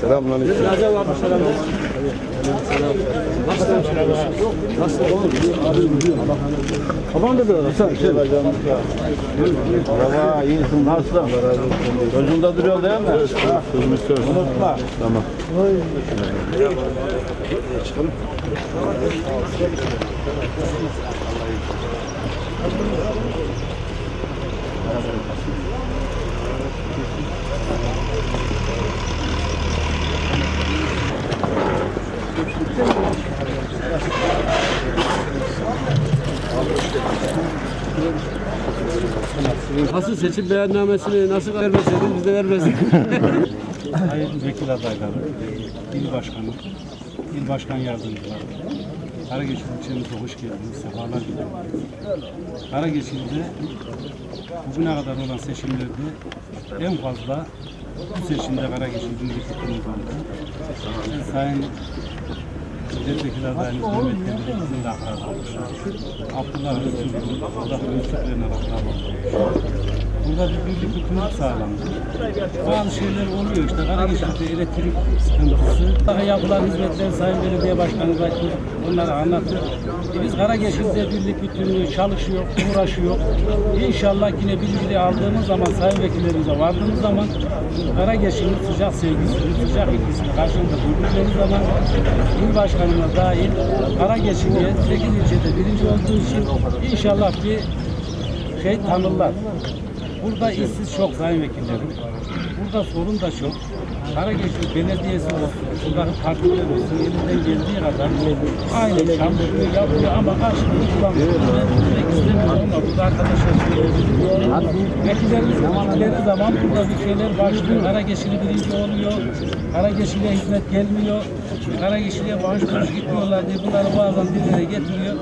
Selamünaleyküm. Babam da böyle. Sen şey. Merhaba, iyisin, nasılsın? Gözünde duruyor değil mi? Ha, Unutma. Tamam. Nasıl seçim beyannamesini nasıl vermeseydin biz de vermezdik. Sayın vekil adayları, il başkanı, il başkan yardımcıları, Karageçil ilçemize hoş geldiniz, sefalar getirdiniz. Karageçil'de bugüne kadar olan seçimlerde en fazla bu seçimde Karageçil Fikrimiz oldu. Sayın Milletvekili adayımız Mehmet Demir bizim de akrabamız. Abdullah Öztürk'ün, Allah Öztürk'lerin akrabamız. Burada bir birlik bütünlük sağlandı. Bazı şeyler oluyor işte Karageç'te elektrik sıkıntısı. Daha yapılan hizmetler Sayın Belediye Başkanı da onları anlattı. E biz Karageç'te birlik bütünlüğü çalışıyor, uğraşıyor. İnşallah yine bilgiyi aldığımız zaman Sayın Vekillerimize vardığımız zaman Karageç'in sıcak sevgisini, sıcak ilgisini karşımıza durdukları zaman il başkanına dahil Karageç'in 8 ilçede birinci olduğu için inşallah bir şey tanırlar. Burada işsiz çok sayın vekillerim. Burada sorun da çok. Karageçli Belediyesi olsun, buradaki partiler olsun, elinden geldiği kadar aynı çalışıyor, yapıyor ama karşılığını bulamıyor. Ben istemiyorum ama burada arkadaşlar söylüyor. Vekillerimiz gittikleri zaman burada bir şeyler başlıyor. Karageçli birinci oluyor. Karageçli'ye hizmet gelmiyor. Karageçli'ye bağış kuruş gitmiyorlar diye bunları bazen dillere getiriyor.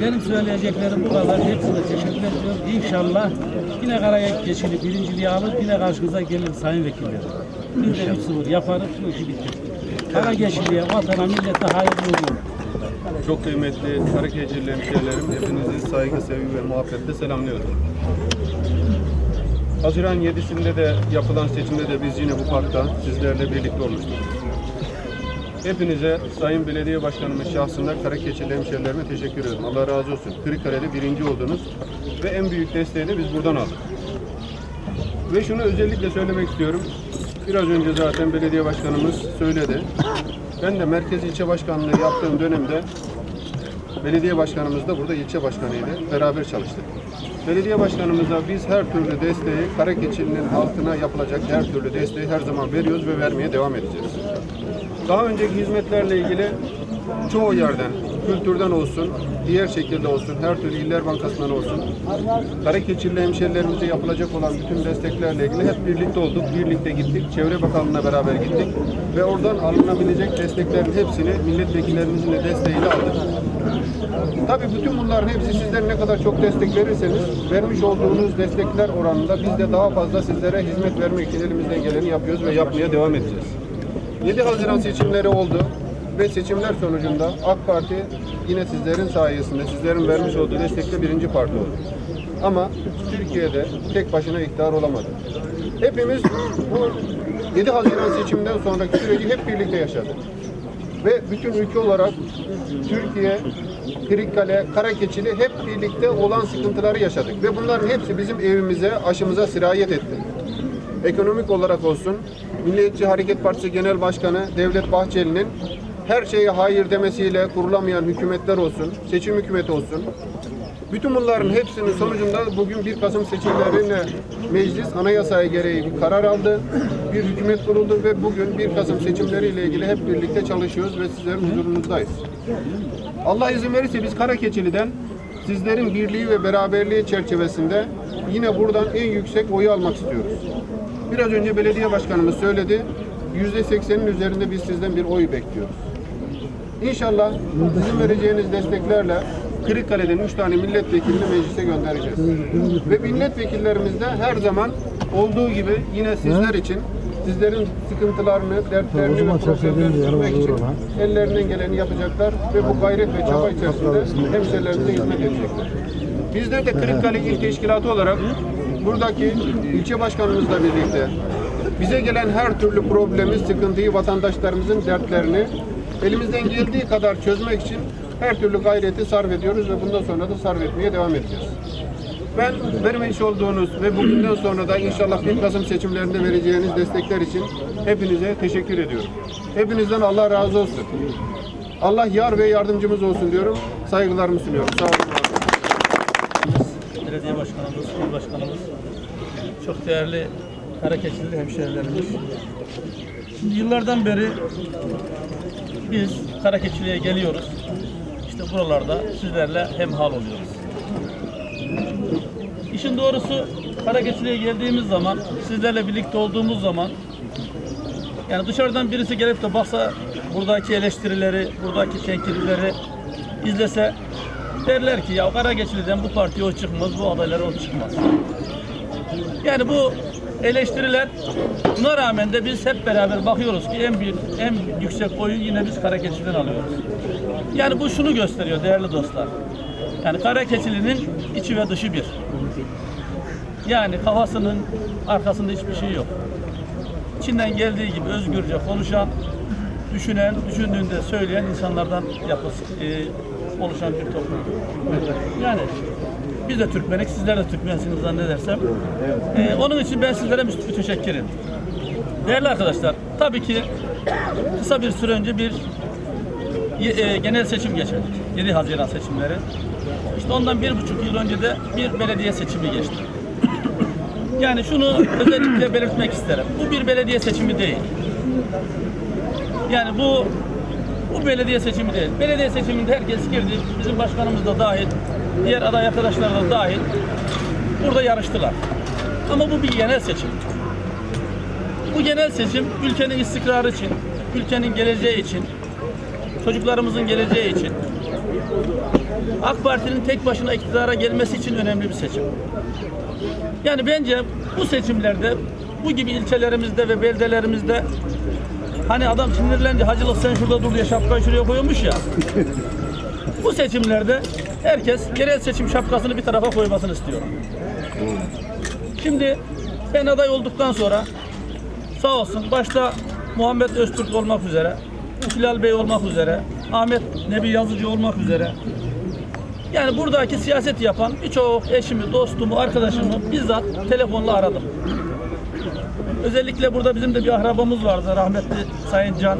Benim söyleyeceklerim bu kadar. Hepsine teşekkür ediyorum. İnşallah yine Karageçli birinciliği alır, yine karşınıza gelir sayın vekiller. Biz de 3-0 yaparız, bu işi bitir. Karageçli'ye, vatana, millete hayırlı olur. Çok kıymetli Karaköy'cüler hemşehrilerim, hepinizi saygı, sevgi ve muhabbetle selamlıyorum. Haziran 7'sinde de yapılan seçimde de biz yine bu parkta sizlerle birlikte olmuştuk. Hepinize Sayın Belediye Başkanımız şahsında Karakeçili hemşehrilerime teşekkür ediyorum. Allah razı olsun. Kırıkkale'de birinci oldunuz ve en büyük desteği de biz buradan aldık. Ve şunu özellikle söylemek istiyorum. Biraz önce zaten belediye başkanımız söyledi. Ben de merkez ilçe başkanlığı yaptığım dönemde belediye başkanımız da burada ilçe başkanıydı. Beraber çalıştık. Belediye başkanımıza biz her türlü desteği, Karakeçili'nin halkına yapılacak her türlü desteği her zaman veriyoruz ve vermeye devam edeceğiz. Daha önceki hizmetlerle ilgili çoğu yerden, kültürden olsun, diğer şekilde olsun, her türlü İller Bankası'ndan olsun, Karakeçili hemşerilerimize yapılacak olan bütün desteklerle ilgili hep birlikte olduk, birlikte gittik, Çevre Bakanlığı'na beraber gittik ve oradan alınabilecek desteklerin hepsini milletvekillerimizin de desteğiyle aldık. Tabii bütün bunların hepsi sizler ne kadar çok destek verirseniz, vermiş olduğunuz destekler oranında biz de daha fazla sizlere hizmet vermek için elimizden geleni yapıyoruz ve yapmaya devam edeceğiz. 7 Haziran seçimleri oldu ve seçimler sonucunda AK Parti yine sizlerin sayesinde, sizlerin vermiş olduğu destekle birinci parti oldu. Ama Türkiye'de tek başına iktidar olamadı. Hepimiz bu 7 Haziran seçiminden sonraki süreci hep birlikte yaşadık. Ve bütün ülke olarak Türkiye, Kırıkkale, Karakeçili hep birlikte olan sıkıntıları yaşadık. Ve bunların hepsi bizim evimize, aşımıza sirayet etti ekonomik olarak olsun, Milliyetçi Hareket Partisi Genel Başkanı Devlet Bahçeli'nin her şeye hayır demesiyle kurulamayan hükümetler olsun, seçim hükümeti olsun. Bütün bunların hepsinin sonucunda bugün 1 Kasım seçimlerine meclis anayasaya gereği bir karar aldı. Bir hükümet kuruldu ve bugün 1 Kasım seçimleriyle ilgili hep birlikte çalışıyoruz ve sizlerin huzurunuzdayız. Allah izin verirse biz Karakeçili'den sizlerin birliği ve beraberliği çerçevesinde yine buradan en yüksek oyu almak istiyoruz. Biraz önce belediye başkanımız söyledi. Yüzde seksenin üzerinde biz sizden bir oy bekliyoruz. İnşallah sizin vereceğiniz desteklerle Kırıkkale'den üç tane milletvekilini meclise göndereceğiz. Ve milletvekillerimiz de her zaman olduğu gibi yine sizler için sizlerin sıkıntılarını, dertlerini ve problemlerini çözmek için ellerinden geleni yapacaklar ve bu gayret ve çaba içerisinde hemşehrilerimize hizmet edecekler. Bizler de Kırıkkale İl Teşkilatı olarak buradaki ilçe başkanımızla birlikte Bize gelen her türlü problemi, sıkıntıyı, vatandaşlarımızın dertlerini elimizden geldiği kadar çözmek için her türlü gayreti sarf ediyoruz ve bundan sonra da sarf etmeye devam edeceğiz. Ben vermiş olduğunuz ve bugünden sonra da inşallah 1 Kasım seçimlerinde vereceğiniz destekler için hepinize teşekkür ediyorum. Hepinizden Allah razı olsun. Allah yar ve yardımcımız olsun diyorum. Saygılarımı sunuyorum. Sağ olun. belediye başkanımız, il başkanımız, çok değerli hareketçiler, hemşehrilerimiz. Şimdi yıllardan beri biz hareketçiliğe geliyoruz. İşte buralarda sizlerle hemhal oluyoruz. İşin doğrusu hareketçiliğe geldiğimiz zaman, sizlerle birlikte olduğumuz zaman yani dışarıdan birisi gelip de baksa buradaki eleştirileri, buradaki tenkitleri izlese derler ki ya Karageçili'den bu partiye o çıkmaz, bu adaylar o çıkmaz. Yani bu eleştiriler buna rağmen de biz hep beraber bakıyoruz ki en büyük, en yüksek oyu yine biz Karageçili'den alıyoruz. Yani bu şunu gösteriyor değerli dostlar. Yani Karakeçili'nin içi ve dışı bir. Yani kafasının arkasında hiçbir şey yok. İçinden geldiği gibi özgürce konuşan, düşünen, düşündüğünde söyleyen insanlardan yapısı, e, oluşan bir toplum. Yani biz de Türkmenik, sizler de Türkmensiniz zannedersem. E, onun için ben sizlere müs- müteşekkirim. Değerli arkadaşlar, tabii ki kısa bir süre önce bir e, genel seçim geçirdik. 7 Haziran seçimleri. İşte ondan bir buçuk yıl önce de bir belediye seçimi geçti. Yani şunu özellikle belirtmek isterim. Bu bir belediye seçimi değil. Yani bu bu belediye seçimi değil. Belediye seçiminde herkes girdi. Bizim başkanımız da dahil, diğer aday arkadaşlar da dahil. Burada yarıştılar. Ama bu bir genel seçim. Bu genel seçim ülkenin istikrarı için, ülkenin geleceği için, çocuklarımızın geleceği için, AK Parti'nin tek başına iktidara gelmesi için önemli bir seçim. Yani bence bu seçimlerde bu gibi ilçelerimizde ve beldelerimizde hani adam sinirlendi hacılık sen şurada dur diye şapkayı şuraya koymuş ya. bu seçimlerde herkes yerel seçim şapkasını bir tarafa koymasını istiyor. Şimdi ben aday olduktan sonra sağ olsun başta Muhammed Öztürk olmak üzere, Hilal Bey olmak üzere, Ahmet Nebi Yazıcı olmak üzere yani buradaki siyaset yapan birçok eşimi, dostumu, arkadaşımı bizzat telefonla aradım. Özellikle burada bizim de bir akrabamız vardı rahmetli Sayın Can.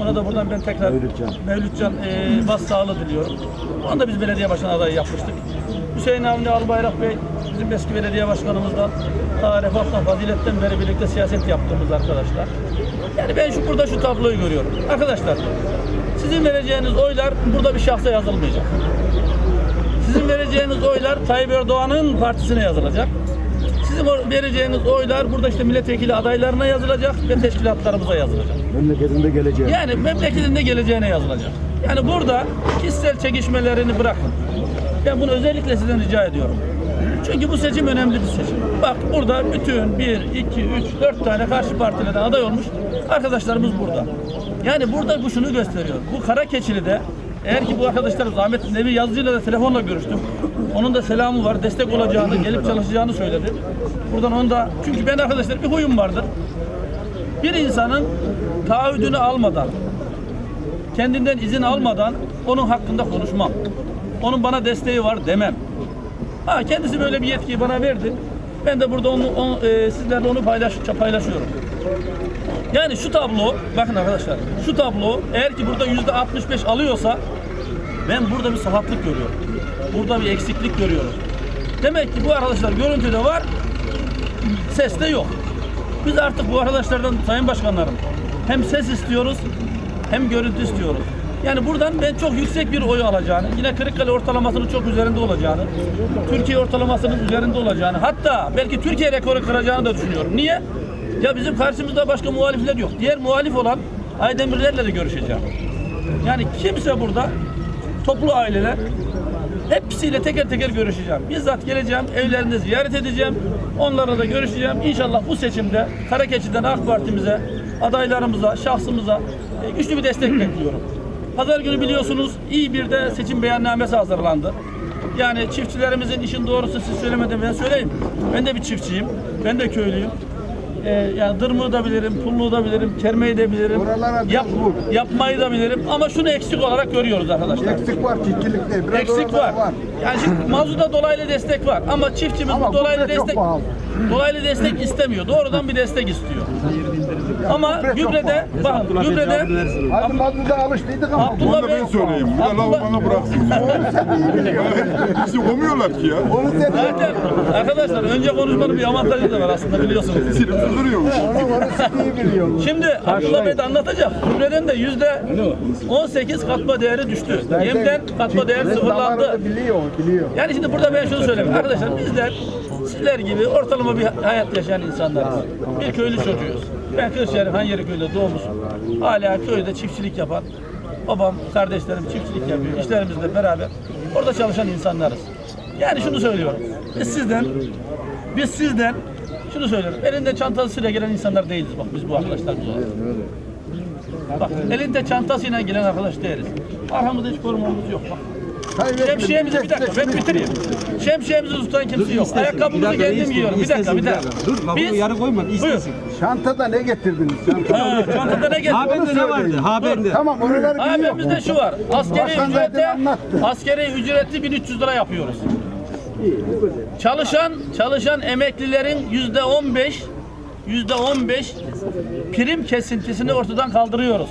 Ona da buradan ben tekrar Mevlütcan. Mevlütcan e, bas sağlığı diliyorum. Onu da biz belediye başkanı adayı yapmıştık. Hüseyin Avni Albayrak Bey bizim eski belediye başkanımız da ta refahtan, faziletten beri birlikte siyaset yaptığımız arkadaşlar. Yani ben şu burada şu tabloyu görüyorum. Arkadaşlar sizin vereceğiniz oylar burada bir şahsa yazılmayacak. Sizin vereceğiniz oylar Tayyip Erdoğan'ın partisine yazılacak. Sizin vereceğiniz oylar burada işte milletvekili adaylarına yazılacak ve teşkilatlarımıza yazılacak. Memleketinde geleceği. Yani memleketinde geleceğine yazılacak. Yani burada kişisel çekişmelerini bırakın. Ben bunu özellikle sizden rica ediyorum. Çünkü bu seçim önemli bir seçim. Bak burada bütün 1, 2, 3, 4 tane karşı partilerden aday olmuş arkadaşlarımız burada. Yani burada bu şunu gösteriyor. Bu Karakeçili'de eğer ki bu arkadaşlarımız Ahmet Nevi Yazıcı'yla da telefonla görüştüm. Onun da selamı var. Destek olacağını, gelip çalışacağını söyledi. Buradan onu da çünkü ben arkadaşlar bir huyum vardır. Bir insanın taahhüdünü almadan, kendinden izin almadan onun hakkında konuşmam. Onun bana desteği var demem. Ha kendisi böyle bir yetkiyi bana verdi. Ben de burada onu, onu e, sizlerle onu paylaş, paylaşıyorum. Yani şu tablo, bakın arkadaşlar, şu tablo eğer ki burada yüzde 65 alıyorsa ben burada bir sakatlık görüyorum. Burada bir eksiklik görüyorum. Demek ki bu arkadaşlar görüntüde var, ses de yok. Biz artık bu arkadaşlardan Sayın Başkanlarım hem ses istiyoruz hem görüntü istiyoruz. Yani buradan ben çok yüksek bir oy alacağını, yine Kırıkkale ortalamasının çok üzerinde olacağını, Türkiye ortalamasının üzerinde olacağını, hatta belki Türkiye rekoru kıracağını da düşünüyorum. Niye? Ya bizim karşımızda başka muhalifler yok. Diğer muhalif olan Aydemirlerle de görüşeceğim. Yani kimse burada toplu aileler Hepsiyle teker teker görüşeceğim. Bizzat geleceğim, evlerinde ziyaret edeceğim. Onlarla da görüşeceğim. İnşallah bu seçimde Karakeçi'den AK Parti'mize, adaylarımıza, şahsımıza güçlü bir destek bekliyorum. Pazar günü biliyorsunuz iyi bir de seçim beyannamesi hazırlandı. Yani çiftçilerimizin işin doğrusu siz söylemeden ben söyleyeyim. Ben de bir çiftçiyim. Ben de köylüyüm. e, yani dırmığı da bilirim, pulluğu da bilirim, kermeyi de bilirim. Yap, yapmayı da bilirim. Ama şunu eksik olarak görüyoruz arkadaşlar. Eksik var çiftçilikte. Biraz Eksik oralar var. Yani şimdi mavzuda dolaylı destek var ama çiftçimiz Ama bu dolaylı destek dolaylı destek istemiyor. Doğrudan bir destek istiyor. Ama gübrede bakın gübrede Hadi mazluda alıştıydık ama. Abdullah da Bey ben söyleyeyim. Bir de Abdullah- lavı bana bıraksın. Bizi komuyorlar ki ya. Onu sen Zaten arkadaşlar önce konuşmanın bir avantajı da var aslında biliyorsunuz. Silip duruyormuş. onu, onu biliyorsun. Şimdi Abdullah Bey de anlatacak. Gübreden de yüzde 18 katma değeri düştü. Yemden katma değeri sıfırlandı. Biliyor, biliyor. Yani şimdi burada ben şunu söyleyeyim. Arkadaşlar bizler sizler gibi ortalama bir hayat yaşayan insanlarız. Bir köylü çocuğuyuz. Ben Kırşehir Hanyeri köyünde doğmuş. Hala köyde çiftçilik yapan. Babam, kardeşlerim çiftçilik yapıyor. İşlerimizle beraber orada çalışan insanlarız. Yani şunu söylüyorum. Biz sizden biz sizden şunu söylüyorum. Elinde çantasıyla gelen insanlar değiliz bak biz bu arkadaşlarımız olarak. Bak elinde çantasıyla gelen arkadaş değiliz. Arkamızda hiç korumamız yok bak. Şemsiyemizi bir dakika ben bitireyim. Şemsiyemizi tutan kimse yok. Ayakkabımızı kendim giyiyorum. Bir dakika bir dakika. Dur lafı yarı koyma. İstesin. Çantada ne getirdiniz? Çantada. Ha, çantada ne Ha getirdi? bende ne vardı? Ha bende. Tamam oraları biliyorum. Abimizde şu var. Askeri anlattı. askeri ücreti 1300 lira yapıyoruz. Çalışan çalışan emeklilerin yüzde 15 yüzde 15 prim kesintisini ortadan kaldırıyoruz.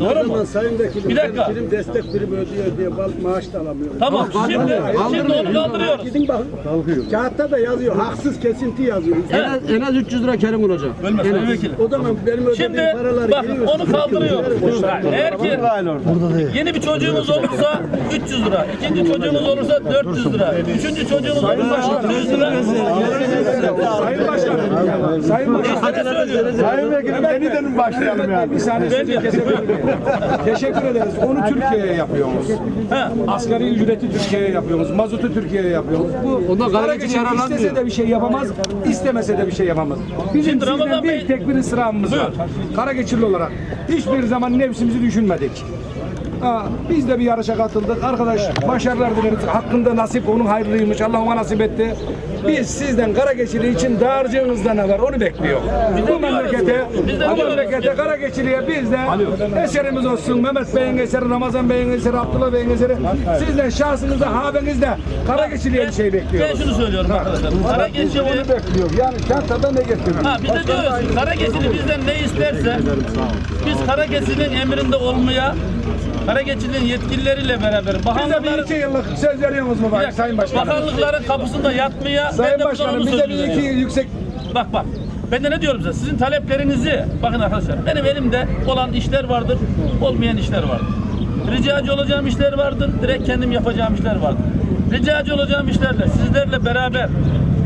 Doğru mu? Sayın Vekilim, Bir dakika. benim destek primi ödüyor diye bal- maaş da alamıyorum. Tamam. Şimdi şimdi onu kaldırıyoruz. Gidin bakın. Kağıtta da yazıyor. Haksız kesinti yazıyor. En az, en az 300 lira kerim olacak. Bölmez sayın vekilim. O zaman benim ödediğim Şimdi paraları bakın giriyorsun. onu kaldırıyoruz. Eğer ki yeni bir çocuğumuz olursa 300 lira, ikinci çocuğumuz olursa 400 lira, üçüncü çocuğumuz olursa 600 lira. Sayın Başkanım. Sayın Başkanım. Sayın Vekilim yeniden başlayalım yani. Bir saniye sözü kesebilir miyim? Teşekkür ederiz. Onu Türkiye'ye yapıyoruz. Asgari ücreti Türkiye'ye yapıyoruz. Mazotu Türkiye'ye yapıyoruz. Bu Ondan para yararlanmıyor. istese de bir şey yapamaz, istemese de bir şey yapamaz. Bizim Şimdi Ramazan sizden Bey- bir tek bir ısrarımız var. Karageçirli olarak. Hiçbir zaman nefsimizi düşünmedik. Ha, biz de bir yarışa katıldık. Arkadaş başarılar dileriz. Hakkında nasip onun hayırlıymış. Allah ona nasip etti. Biz sizden Karageçili için dağarcığınızda ne var onu bekliyor. Bu memlekete, Biz de bu memlekete Karageçili'ye biz de eserimiz olsun. Mehmet Bey'in eseri, Ramazan Bey'in eseri, Abdullah Bey'in eseri. Sizden şahsınızda, habenizde Karageçili'ye bir şey Ben bekliyoruz. şunu söylüyorum arkadaşlar. Kara geçili Onu bekliyor. Yani çantada ne getirdiniz? Ha biz de diyoruz ki kara geçili bizden ne isterse biz kara geçilinin emrinde olmaya kara geçilinin yetkilileriyle beraber Bize bir bakanlıkların iki yıllık söz veriyorsunuz mu bak Sayın Başkanım? bakanlıkların kapısında yatmaya Sayın Başkanım bize bir iki yüksek Bak bak. Ben de ne diyorum size? Sizin taleplerinizi bakın arkadaşlar. Benim elimde olan işler vardır, olmayan işler vardır. Ricacı olacağım işler vardır, direkt kendim yapacağım işler vardır. Ricacı olacağım işlerle sizlerle beraber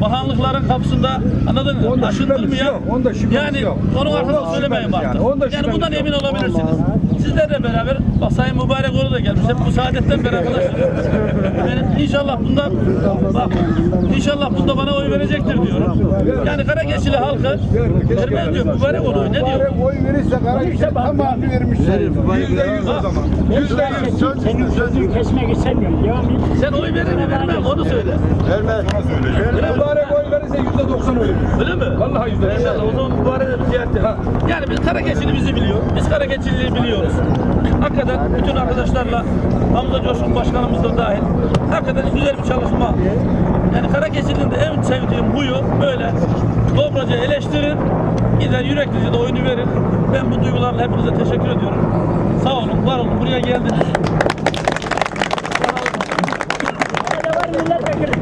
bakanlıkların kapısında anladın mı? Aşındırmayan, yok, onda yani yok. onun arkasını söylemeyin artık. yani, Yani, bundan yok. emin olabilirsiniz. Sizlerle beraber, bak Sayın Mübarek Oğlu da gelmiş. Hep bu saadetten beri arkadaşlar. Yani inşallah bundan, bak, inşallah bunda bana oy verecektir diyorum. Yani Karageçili halkı, vermez diyor, Mübarek Oğlu ne diyor? Oy verirse Karageç'e tamamı vermişler. yüzde yüz o zaman. Yüzde yüz. Senin sözünü kesmek istemiyorum. Devam et. Sen oy verir mi vermem onu söyle. Mübarek oy verirse yüzde doksan ölür. Öyle mi? Vallahi yüzde. İnşallah o zaman mübarek de ziyaret. Yani biz Karageçili bizi biliyor. Biz Karageçili'yi biliyoruz. Hakikaten bütün arkadaşlarla Hamza Coşkun Başkanımız da dahil. Hakikaten güzel bir çalışma. Yani Karageçili'nin de en sevdiğim huyu böyle dobraca eleştirir. Gider yüreklice de oyunu verir. Ben bu duygularla hepinize teşekkür ediyorum. Sağ olun, var olun. Buraya geldiniz. Burada var milletvekili.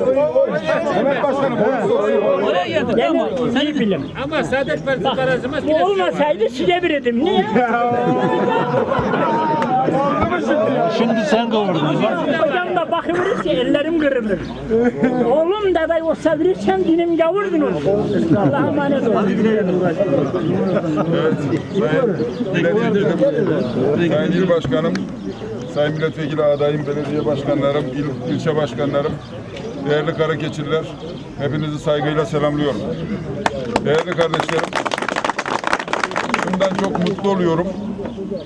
Mehmet Başkanım onu soruyor. Oraya geldik ama Seni iyi bilim. Ama Saadet Partisi karazımız Bu olmasaydı size verirdim. Niye? Şimdi sen kavurdun. Hocam da bakıverirse ellerim kırılır. Oğlum da da olsa verirsen dinim gavurdun olur. Allah'a emanet olun. Sayın İl Başkanım, Sayın Milletvekili adayım, belediye başkanlarım, il, ilçe başkanlarım, değerli Karakeçililer, hepinizi saygıyla selamlıyorum. Değerli kardeşlerim, şundan çok mutlu oluyorum.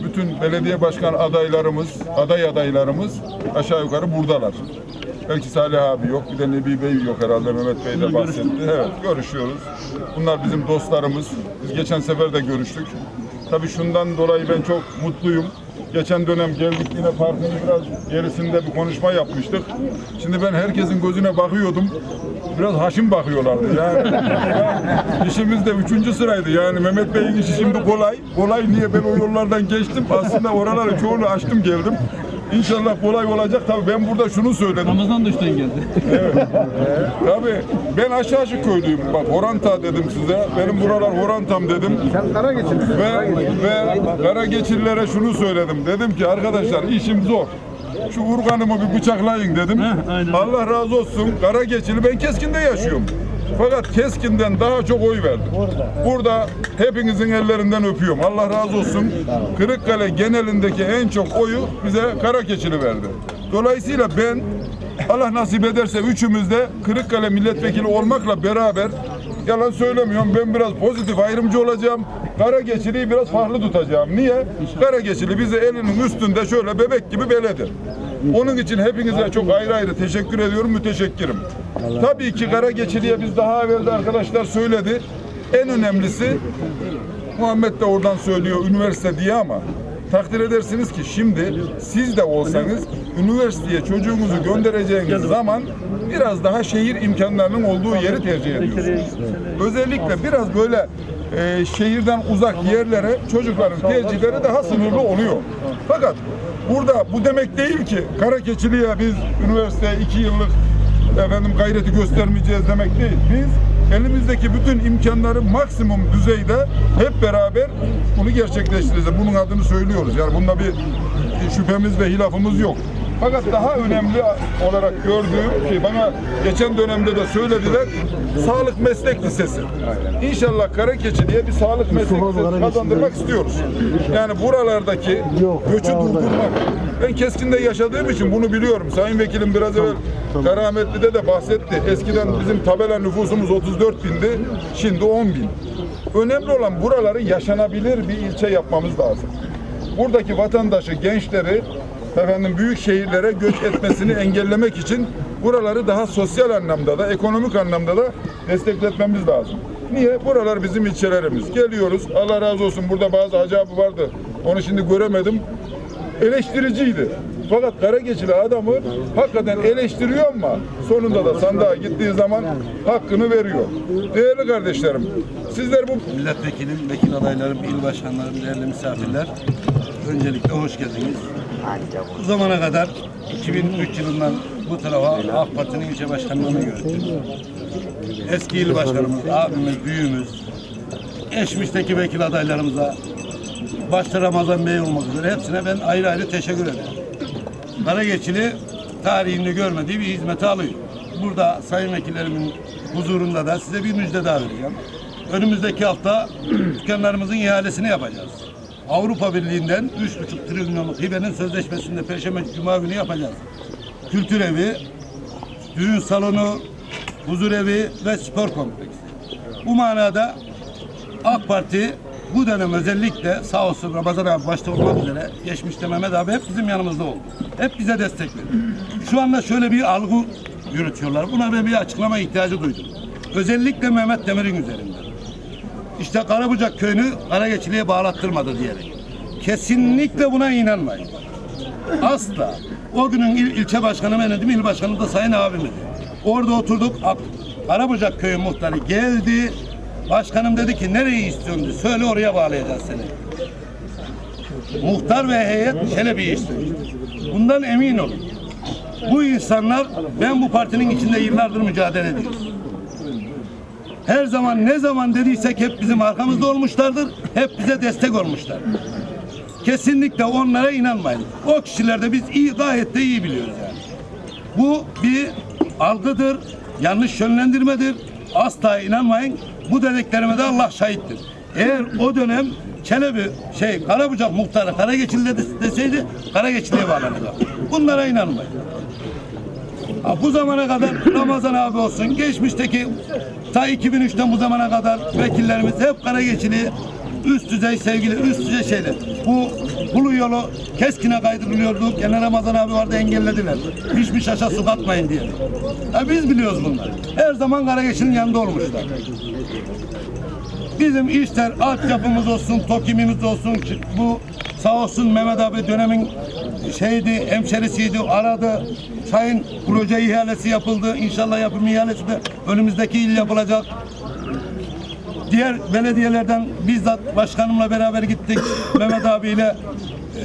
Bütün belediye başkan adaylarımız, aday adaylarımız aşağı yukarı buradalar. Belki Salih abi yok, bir de Nebi Bey yok herhalde. Mehmet Bey de bahsetti. Evet, görüşüyoruz. Bunlar bizim dostlarımız. Biz geçen sefer de görüştük. Tabii şundan dolayı ben çok mutluyum. Geçen dönem geldik yine partinin biraz gerisinde bir konuşma yapmıştık. Şimdi ben herkesin gözüne bakıyordum. Biraz haşim bakıyorlardı yani. yani işimiz de üçüncü sıraydı yani Mehmet Bey'in işi şimdi kolay. Kolay niye ben o yollardan geçtim. Aslında oraları çoğunu açtım geldim. İnşallah kolay olacak. Tabii ben burada şunu söyledim. Ramazan da üstten geldi. Tabii ben aşağıcı köylüyüm. Bak Horanta dedim size. Benim buralar Horantam dedim. Sen kara. Ve, ve kara geçililere şunu söyledim. Dedim ki arkadaşlar işim zor. Şu urganımı bir bıçaklayın dedim. Allah razı olsun. Kara geçili ben Keskin'de yaşıyorum. Fakat Keskin'den daha çok oy verdim. Burada hepinizin ellerinden öpüyorum. Allah razı olsun. Kırıkkale genelindeki en çok oyu bize kara keçili verdi. Dolayısıyla ben Allah nasip ederse üçümüz de Kırıkkale milletvekili olmakla beraber yalan söylemiyorum ben biraz pozitif ayrımcı olacağım. Kara geçiliyi biraz farklı tutacağım. Niye? Kara geçili bizi elinin üstünde şöyle bebek gibi beledi. Onun için hepinize çok ayrı ayrı teşekkür ediyorum, müteşekkirim. Tabii ki kara geçiliye biz daha evvel de arkadaşlar söyledi. En önemlisi Muhammed de oradan söylüyor üniversite diye ama takdir edersiniz ki şimdi siz de olsanız üniversiteye çocuğunuzu göndereceğiniz zaman biraz daha şehir imkanlarının olduğu yeri tercih ediyorsunuz. Özellikle biraz böyle e, şehirden uzak yerlere çocukların tercihleri daha sınırlı oluyor. Fakat burada bu demek değil ki Karakeçili'ye biz üniversite iki yıllık efendim gayreti göstermeyeceğiz demek değil. Biz elimizdeki bütün imkanları maksimum düzeyde hep beraber bunu gerçekleştireceğiz. Bunun adını söylüyoruz. Yani bunda bir şüphemiz ve hilafımız yok. Fakat daha önemli olarak gördüğüm ki bana geçen dönemde de söylediler sağlık meslek lisesi. İnşallah Karakeçili'ye bir sağlık meslek lisesi kazandırmak istiyoruz. Yani buralardaki göçü durdurmak. Ben Keskin'de yaşadığım için bunu biliyorum. Sayın Vekilim biraz evvel Karametli'de de bahsetti. Eskiden bizim tabela nüfusumuz 34 bindi. Şimdi 10 bin. Önemli olan buraları yaşanabilir bir ilçe yapmamız lazım. Buradaki vatandaşı, gençleri efendim büyük şehirlere göç etmesini engellemek için buraları daha sosyal anlamda da ekonomik anlamda da destekletmemiz lazım. Niye? Buralar bizim ilçelerimiz. Geliyoruz. Allah razı olsun. Burada bazı hacı vardı. Onu şimdi göremedim eleştiriciydi. Fakat Karageçili adamı hakikaten eleştiriyor ama sonunda da sandığa gittiği zaman hakkını veriyor. Değerli kardeşlerim, sizler bu Milletvekilim, vekil adaylarım, il başkanlarım, değerli misafirler. Öncelikle hoş geldiniz. Bu zamana kadar 2003 yılından bu tarafa AK Parti'nin ilçe başkanlığını yürüttüm. Eski il başkanımız, abimiz, büyüğümüz, geçmişteki vekil adaylarımıza, başta Ramazan Bey olmak üzere hepsine ben ayrı ayrı teşekkür ederim. Karageçili tarihinde görmediği bir hizmeti alıyor. Burada sayın vekillerimin huzurunda da size bir müjde daha vereceğim. Önümüzdeki hafta dükkanlarımızın ihalesini yapacağız. Avrupa Birliği'nden 3,5 trilyonluk hibenin sözleşmesinde Perşembe Cuma günü yapacağız. Kültür evi, düğün salonu, huzur evi ve spor kompleksi. Bu manada AK Parti bu dönem özellikle sağ olsun Ramazan abi başta olmak üzere geçmişte Mehmet abi hep bizim yanımızda oldu. Hep bize destek verdi. Şu anda şöyle bir algı yürütüyorlar. Buna ben bir açıklama ihtiyacı duydum. Özellikle Mehmet Demir'in üzerinde. İşte Karabucak köyünü Karageçili'ye bağlattırmadı diyerek. Kesinlikle buna inanmayın. Asla. O günün il, ilçe başkanı benim, il başkanı da sayın abimdi. Orada oturduk. Ak- Karabucak köyü muhtarı geldi. Başkanım dedi ki nereyi istiyorsun dedi. Söyle oraya bağlayacağız seni. Muhtar ve heyet Çelebi'yi istiyor. Bundan emin olun. Bu insanlar ben bu partinin içinde yıllardır mücadele ediyoruz. Her zaman ne zaman dediysek hep bizim arkamızda olmuşlardır. Hep bize destek olmuşlar. Kesinlikle onlara inanmayın. O kişiler de biz iyi gayet de iyi biliyoruz yani. Bu bir algıdır, yanlış yönlendirmedir. Asla inanmayın. Bu dediklerime de Allah şahittir. Eğer o dönem Çelebi, şey Karabucak muhtarı Karageçili de- deseydi Karageçili'ye bağlanacak. Bunlara inanmayın. Bu zamana kadar Ramazan abi olsun, geçmişteki ta 2003'ten bu zamana kadar vekillerimiz hep Karageçili üst düzey sevgili, üst düzey şeyler. Bu Bulu yolu keskine kaydırılıyordu. Gene Ramazan abi vardı engellediler. Pişmiş aşağı su katmayın diye. Ya biz biliyoruz bunları. Her zaman Karageç'in yanında olmuşlar. Bizim işler altyapımız olsun, TOKİ'miz olsun, bu sağ olsun Mehmet abi dönemin şeydi, hemşerisiydi, aradı. Çayın proje ihalesi yapıldı. İnşallah yapım ihalesi de önümüzdeki yıl yapılacak. Diğer belediyelerden bizzat başkanımla beraber gittik. Mehmet abiyle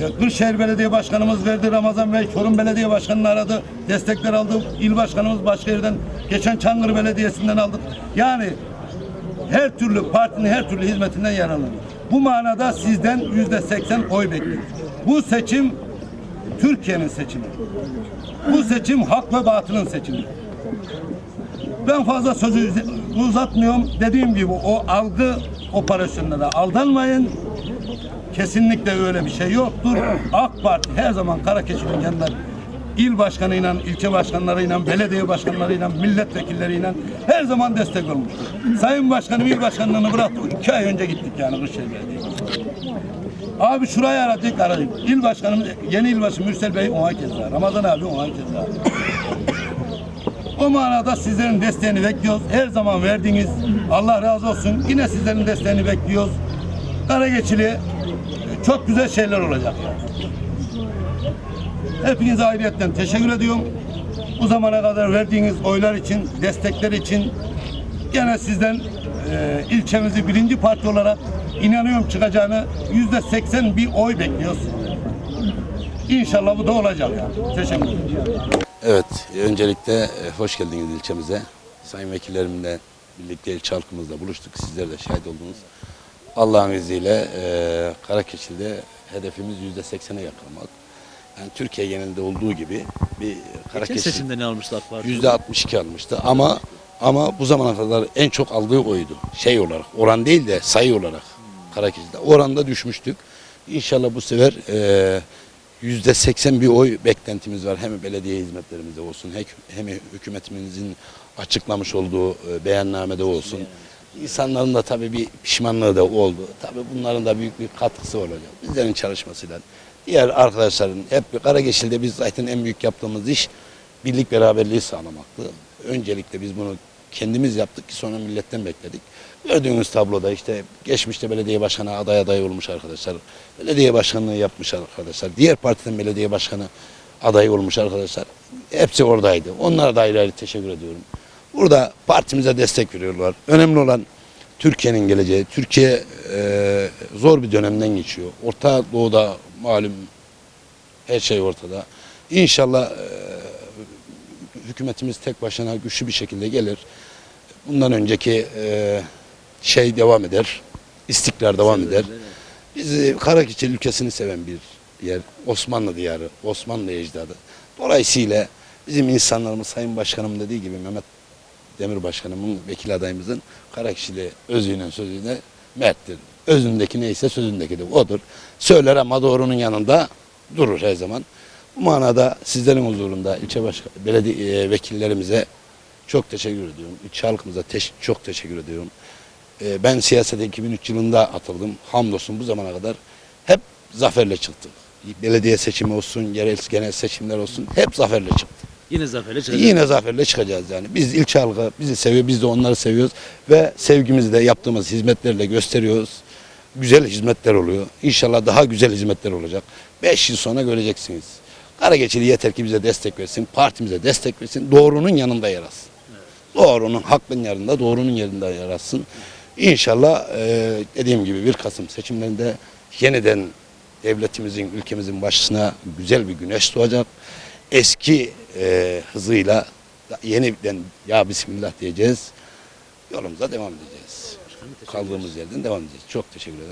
e, Kırşehir Belediye Başkanımız verdi. Ramazan Bey Çorum Belediye Başkanı'nı aradı. Destekler aldı. İl Başkanımız Başkahir'den geçen Çankırı Belediyesi'nden aldık. Yani her türlü partinin her türlü hizmetinden yararlanıyor. Bu manada sizden yüzde seksen oy bekliyoruz. Bu seçim Türkiye'nin seçimi. Bu seçim hak ve batılın seçimi. Ben fazla sözü uzatmıyorum. Dediğim gibi o algı operasyonlara aldanmayın. Kesinlikle öyle bir şey yoktur. AK Parti her zaman Karakeşi'nin yanında il başkanıyla, ilçe başkanlarıyla, belediye başkanlarıyla, milletvekilleriyle her zaman destek olmuştur. Sayın Başkanım il başkanlığını bıraktı. İki ay önce gittik yani Kırşehir Belediye Başkanı. Abi şurayı aradık, aradık. İl başkanımız, yeni il başkanı Mürsel Bey ona kez. Ramazan abi ona kez. O manada sizlerin desteğini bekliyoruz. Her zaman verdiğiniz Allah razı olsun. Yine sizlerin desteğini bekliyoruz. Karageçili çok güzel şeyler olacak yani. Hepinize ayrıyetten teşekkür ediyorum. Bu zamana kadar verdiğiniz oylar için, destekler için gene sizden e, ilçemizi birinci parti olarak inanıyorum çıkacağını yüzde seksen bir oy bekliyoruz. İnşallah bu da olacak yani. Teşekkür ederim. Evet, öncelikle e, hoş geldiniz ilçemize. Sayın vekillerimle birlikte ilçe halkımızla buluştuk. Sizler de şahit oldunuz. Allah'ın izniyle e, Karakeçil'de hedefimiz yüzde seksene yakalamak. Yani Türkiye genelinde olduğu gibi bir Geçen Karakeçil seçimde ne almıştı AK Parti? yüzde 62 almıştı ama ama bu zamana kadar en çok aldığı oydu. Şey olarak, oran değil de sayı olarak Karakeçil'de. Oranda düşmüştük. İnşallah bu sefer e, yüzde seksen bir oy beklentimiz var. Hem belediye hizmetlerimizde olsun, hem- hükümetimizin açıklamış olduğu e, beyannamede olsun. İnsanların da tabii bir pişmanlığı da oldu. Tabii bunların da büyük bir katkısı olacak. Bizlerin çalışmasıyla. Diğer arkadaşların hep Karageçil'de biz zaten en büyük yaptığımız iş birlik beraberliği sağlamaktı. Öncelikle biz bunu kendimiz yaptık ki sonra milletten bekledik. Gördüğünüz tabloda işte geçmişte belediye başkanı aday aday olmuş arkadaşlar. Belediye başkanlığı yapmış arkadaşlar. Diğer partiden belediye başkanı aday olmuş arkadaşlar. Hepsi oradaydı. Onlara da ayrı ayrı teşekkür ediyorum. Burada partimize destek veriyorlar. Önemli olan Türkiye'nin geleceği. Türkiye e, zor bir dönemden geçiyor. Orta Doğu'da malum her şey ortada. İnşallah e, hükümetimiz tek başına güçlü bir şekilde gelir. Bundan önceki e, şey devam eder. İstikrar devam eder. Biz e, Karakiçil ülkesini seven bir yer. Osmanlı diyarı, Osmanlı ecdadı. Dolayısıyla bizim insanlarımız Sayın Başkanım dediği gibi Mehmet Demir Başkanımın vekil adayımızın Karakiçili özüyle sözüyle merttir. Özündeki neyse sözündeki de odur. Söyler ama doğrunun yanında durur her zaman. Bu manada sizlerin huzurunda ilçe başka belediye vekillerimize çok teşekkür ediyorum. İlçe halkımıza teş- çok teşekkür ediyorum. E, ben siyasete 2003 yılında atıldım. Hamdolsun bu zamana kadar hep zaferle çıktık. Belediye seçimi olsun, yerel genel seçimler olsun hep zaferle çıktık. Yine zaferle çıkacak. Yine zaferle çıkacağız yani. Biz ilçe halkı bizi seviyor, biz de onları seviyoruz ve sevgimizi de yaptığımız hizmetlerle gösteriyoruz. Güzel hizmetler oluyor. İnşallah daha güzel hizmetler olacak. Beş yıl sonra göreceksiniz. Karageçili yeter ki bize destek versin, partimize destek versin, doğrunun yanında yer alsın. Doğrunun, hakkın yanında, doğrunun yerinde yer alsın. İnşallah e, dediğim gibi 1 Kasım seçimlerinde yeniden devletimizin, ülkemizin başına güzel bir güneş doğacak. Eski e, hızıyla yeniden ya Bismillah diyeceğiz. Yolumuza devam edeceğiz. Kaldığımız yerden devam edeceğiz. Çok teşekkür ederim.